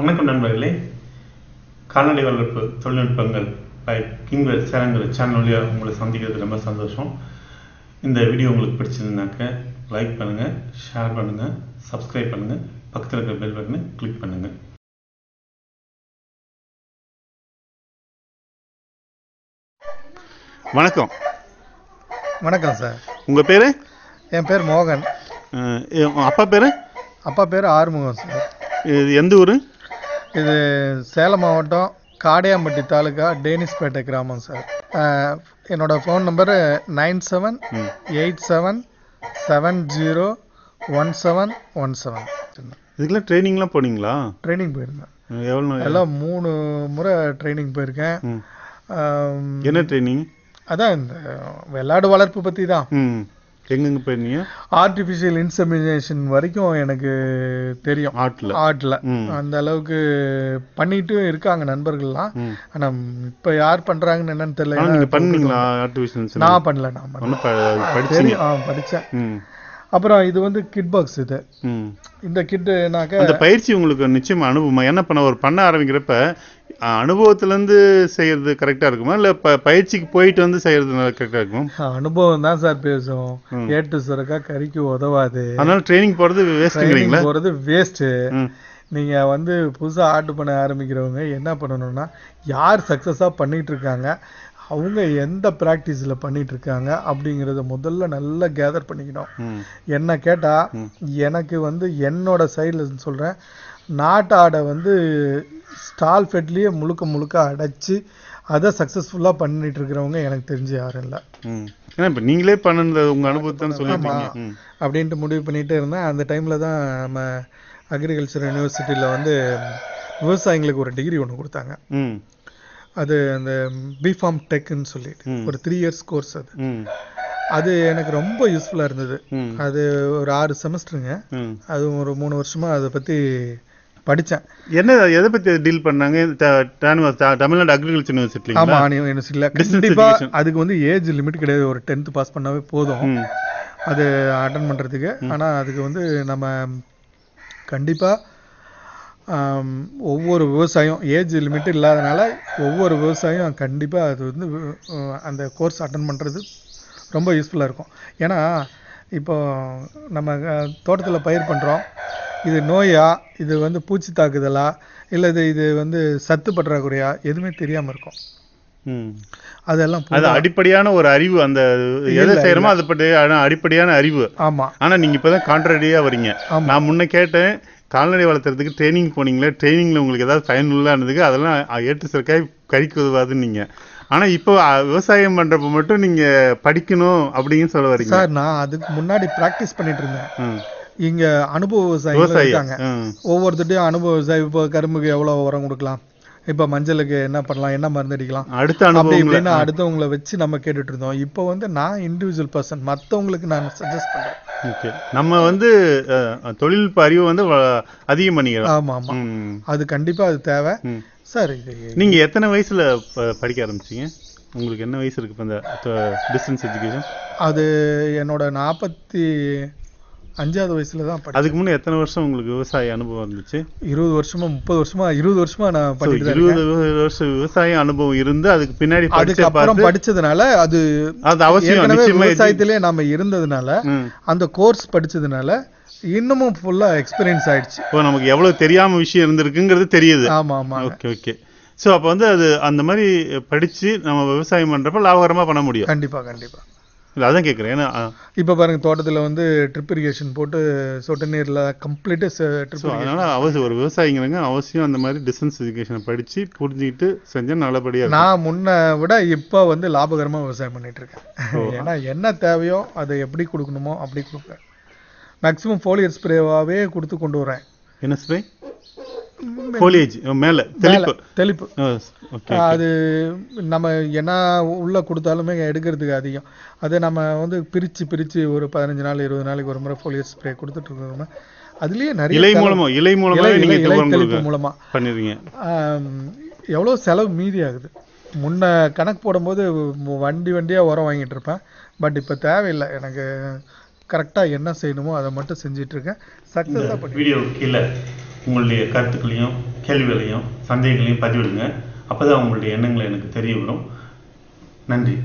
வணக்கம் நண்பர்களே. கால்நடை வளர்ப்பு தொழில்நுட்பங்கள் பை கிங்வர் சேனங்கள் சேனல் வழியாக உங்களை சந்திக்கிறது ரொம்ப சந்தோஷம். இந்த வீடியோ உங்களுக்கு பிடிச்சிருந்தாக்க லைக் பண்ணுங்கள் ஷேர் பண்ணுங்கள் சப்ஸ்கிரைப் பண்ணுங்கள் பக்கத்தில் இருக்கிற பெல் பட்டனை கிளிக் பண்ணுங்கள் வணக்கம். வணக்கம் சார் உங்கள் பேர்? என் பேர் மோகன். அப்பா பேர்? அப்பா பேர் ஆறுமுகம் சார் எந்த ஊர்? இது சேலம் மாவட்டம் காடையாம்பட்டி தாலுக்கா டேனிஸ்பேட்டை கிராமம் சார். என்னோட phone number nine seven eight seven seven zero one seven one seven. இதுக்கெல்லாம் ட்ரைனிங்லாம் போனீங்களா? ட்ரைனிங் போயிருந்தேன். எவ்வளோ? எல்லாம் மூணு முறை ட்ரைனிங் போயிருக்கேன். என்ன ட்ரைனிங்? அதான் இந்த வெள்ளாடு வளர்ப்பு பற்றி தான் எங்கெங்க போயிருந்தீங்க? ஆர்டிஃபிஷியல் இன்செமினேஷன் வரைக்கும் எனக்கு தெரியும். ஆர்ட்ல ம். அந்த அளவுக்கு பண்ணிட்டும் இருக்காங்க நண்பர்கள்லாம். ஆனா இப்ப யார் பண்றாங்கன்னு என்னன்னு தெரியல. பண்ணீங்களா ஆர்டிஃபிஷியல் நான் பண்ணல நான் தெரியும். ஆ, படிச்சேன். அப்புறம் இது வந்து கிட் பாக்ஸ் இது. இந்த கிட்டுனாக்க அந்த பயிற்சி உங்களுக்கு நிச்சயமா அனுபவமா? என்ன பண்ண ஒரு பண்ண ஆரம்பிக்கிறப்ப அனுபவத்திலேருந்து செய்யறது கரெக்டாக இருக்குமா? இல்லை ப பயிற்சிக்கு போயிட்டு வந்து செய்யறது கரெக்டாக இருக்குமா? அனுபவம் தான் சார் பேசும். ஏட்டு சுரக்கா கறிக்கு உதவாது. அதனால ட்ரைனிங் போகிறது வேஸ்ட்டுங்கிறீங்களா Training போறது வேஸ்ட் ம். நீங்க வந்து புதுசா ஆர்ட் பண்ண ஆரம்பிக்கிறவங்க என்ன பண்ணணும்னா யார் சக்சஸா பண்ணிட்டு இருக்காங்க அவங்க எந்த ப்ராக்டிஸ்ல பண்ணிட்டு இருக்காங்க அப்படிங்கறத முதல்ல நல்லா கேதர் பண்ணிக்கணும். என்ன கேட்டா எனக்கு வந்து என்னோட சைடுல சொல்றேன் நாட்டு ஆடை வந்து ஸ்டால் ஃபெட்லயே முழுக்க முழுக்க அடைச்சு அதை சக்சஸ்ஃபுல்லா பண்ணிட்டு இருக்கிறவங்க எனக்கு தெரிஞ்சு யாரும் இல்லை. ஏன்னா இப்போ நீங்களே பண்ணுனது உங்கள் அனுபவத்தை சொல்லியிருக்கீங்க ம். அப்படின்ட்டு முடிவு பண்ணிட்டு இருந்தேன். அந்த டைம்ல தான் நம்ம அக்ரிகல்ச்சர் யூனிவர்சிட்டியில வந்து விவசாயிங்களுக்கு ஒரு டிகிரி ஒன்று கொடுத்தாங்க. ம். அது அந்த பிஃபார்ம் டெக்னு சொல்லிட்டு. ஒரு த்ரீ இயர்ஸ் கோர்ஸ் அது. அது எனக்கு ரொம்ப யூஸ்ஃபுல்லா இருந்தது. அது ஒரு ஆறு செமஸ்டருங்க அது ஒரு மூணு வருஷமா அதை பத்தி படிச்சேன். என்ன எதை பற்றி டீல் பண்ணாங்க? தமிழ்நாடு அக்ரிகல்ச்சர் யூனிவர்சிட்டிங்களா ஆமா யூனிவர்சிட்டியில கண்டிப்பா அதுக்கு வந்து ஏஜ் லிமிட் கிடையாது. ஒரு டென்த் பாஸ் பண்ணாவே போதும். அது அட்டன் பண்றதுக்கு. ஆனா அதுக்கு வந்து நம்ம கண்டிப்பா ஆம், ஒவ்வொரு விவசாயம் ஏஜ் லிமிட் இல்லாதனால ஒவ்வொரு விவசாயம் கண்டிப்பா அது வந்து அந்த கோர்ஸ் அட்டன் பண்றது ரொம்ப யூஸ்ஃபுல்லா இருக்கும். ஏன்னா இப்போ நம்ம தோட்டத்துல பயிர் பண்றோம். இது நோயா இது வந்து பூச்சி தாக்குதலா இல்லை இது இது வந்து சத்து பற்றாக்குறையா எதுவுமே தெரியாம இருக்கும். ம். அதெல்லாம் அது அடிப்படையான ஒரு அறிவு அந்த எதை செய்யறோமோ அதை பற்றி அடிப்படையான அறிவு. ஆமா. ஆனா நீங்க இப்பதான் கான்ட்ரடியா வரீங்க. நான் முன்ன கேட்டேன் கால்நடை வளர்த்துறதுக்கு ட்ரைனிங் போனீங்களே ட்ரைனிங்ல உங்களுக்கு ஏதாவது பயனுள்ளா இருந்ததுக்கு அதெல்லாம் ஏட்டு சிறக்காய் கறிக்கு உதவாதுன்னு நீங்க. ஆனா இப்போ விவசாயம் பண்றப்ப மட்டும் நீங்க படிக்கணும் அப்படின்னு சொல்ல வரீங்க. சார் நான் அதுக்கு முன்னாடி பிராக்டிஸ் பண்ணிட்டு இருந்தேன். ம். இங்க அனுபவ விவசாயிகள் விவசாயி. இருக்காங்க. ஒவ்வொருத்தட்டையும் அனுபவ விவசாயி இப்போ கரும்புக்கு எவ்வளவு உரம் கொடுக்கலாம்? இப்ப மஞ்சளுக்கு என்ன பண்ணலாம்? என்ன மருந்து அடிக்கலாம்? அடுத்த அப்படி அனுபவம் இப்படின்னு அடுத்தவங்கள வச்சு நம்ம கேட்டுட்டு இருந்தோம். இப்போ வந்து நான் இண்டிவிஜுவல் பர்சன் மத்தவங்களுக்கு நான் சஜஸ்ட் பண்றேன். ஓகே. நம்ம வந்து தொழில்நுட்ப அறிவு வந்து அதிகம் பண்ணிக்கிறோம் ஆமா ஆமா. அது கண்டிப்பா அது தேவை. சார் இது நீங்க எத்தனை வயசுல படிக்க ஆரம்பிச்சீங்க? உங்களுக்கு என்ன வயசு இருக்கு இப்ப இந்த டிஸ்டன்ஸ் எஜுகேஷன் அது என்னோட நாற்பத்தி அஞ்சாவது வயசுல தான் அதுக்கு முன்னே எத்தனை வருஷம் உங்களுக்கு விவசாய அனுபவம் இருந்துச்சு? இருபது வருஷமா முப்பது வருஷமா இருபது வருஷமா நான் இருக்கேன். இருபது வருஷம் விவசாய அனுபவம் இருந்து அதுக்கு பின்னாடி படிச்ச அதுக்கப்புறம் படிச்சதுனால அது அது அவசியம் விவசாயத்திலே நாம இருந்ததுனால. அந்த கோர்ஸ் படிச்சதுனால இன்னமும் ஃபுல்லா எக்ஸ்பீரியன்ஸ் ஆயிடுச்சு. இப்போ நமக்கு எவ்வளவு தெரியாம விஷயம் இருந்திருக்குங்கிறது தெரியுது. ஆமா ஆமா. ஓகே ஓகே ஸோ அப்போ வந்து அது அந்த மாதிரி படிச்சு நம்ம விவசாயம் பண்றப்ப லாபகரமா பண்ண முடியும். கண்டிப்பா கண்டிப்பா. இல்ல அதான் கேட்குறேன் ஏன்னா இப்ப பாருங்க தோட்டத்துல வந்து ட்ரிப் இரிகேஷன் போட்டு சொட்டு நீர்ல கம்ப்ளீட்டா ட்ரிப் அதனால அவசியம் ஒரு விவசாயிங்கிறவங்க அவசியம் அந்த மாதிரி டிஸ்டன்ஸ் எஜுகேஷனை படிச்சு புரிஞ்சுக்கிட்டு செஞ்சா நல்லபடியா இருக்கும். நான் முன்ன விட இப்ப வந்து லாபகரமா விவசாயம் பண்ணிட்டு இருக்கேன். ஏன்னா என்ன தேவையோ அதை எப்படி கொடுக்கணுமோ அப்படி கொடுப்பேன். மேக்ஸிமம் ஃபோலியர் ஸ்ப்ரேவாவே கொடுத்து கொண்டு வரேன். என்ன ஸ்ப்ரே foliage மேல தெளிப்பு. தெளிப்பு. ஓகே அது நம்ம என்ன உள்ள கொடுத்தாலுமே எடுக்கிறதுக்கு அதிகம். அதை நம்ம வந்து பிரிச்சு பிரிச்சு ஒரு பதினஞ்சு நாள் இருபது நாளைக்கு ஒரு முறை ஃபோலியர் ஸ்ப்ரே கொடுத்துட்டு இருக்கிறோம் அதுலயே நிறைய இலை மூலமா இலை மூலமா நீங்க தெளிப்பு கொடுக்க மூலமா. பண்ணிருக்கீங்க எவ்வளவு செலவு மீதி ஆகுது முன்ன கணக்கு போடும்போது வண்டி வண்டியா உரம் வாங்கிட்டு இருப்பேன். பட் இப்ப தேவையில்லை. எனக்கு கரெக்டா என்ன செய்யணுமோ அதை மட்டும் செஞ்சிட்டு இருக்கேன். சக்சஸா பண்ணி வீடியோ கீழே உங்களுடைய கருத்துக்களையும் கேள்விகளையும் சந்தேகங்களையும் பதிவிடுங்க. அப்பதான் உங்களுடைய எண்ணங்களை எனக்கு தெரிய வரும். நன்றி.